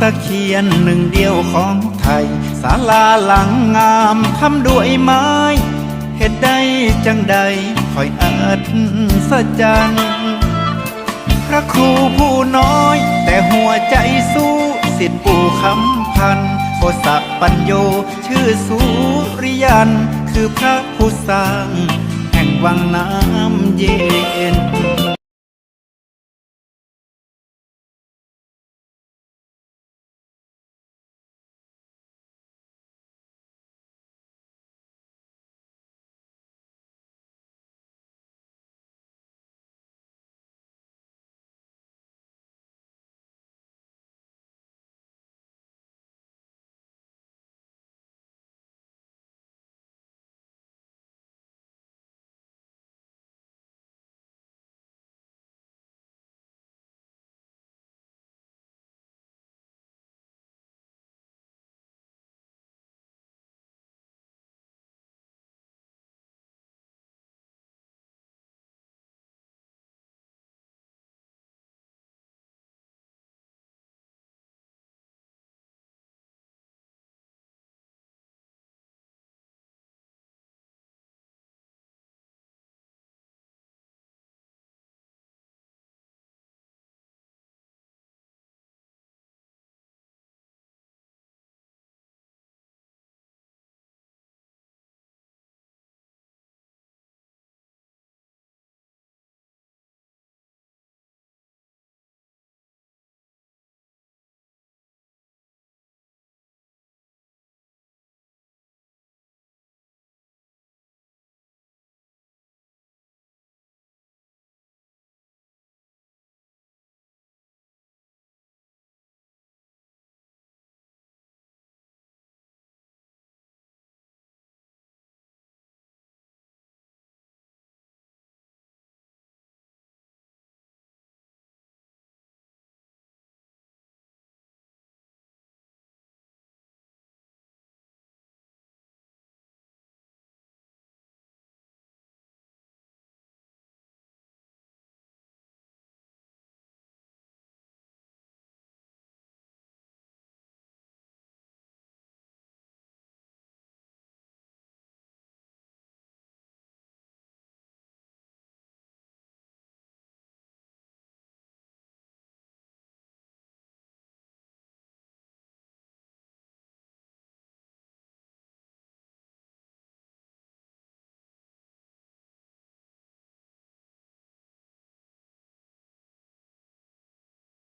ตะเคียนหนึ่งเดียวของไทยศาลาหลังงามทำด้วยไม้เหตุใดจังใดคอยอัศจรรย์พระครูผู้น้อย แต่หัวใจสู้สิทธิปู่คำพันโอสะปัญโย ชื่อสุริยัน คือพระผู้สร้าง แห่งวังน้ำเย็น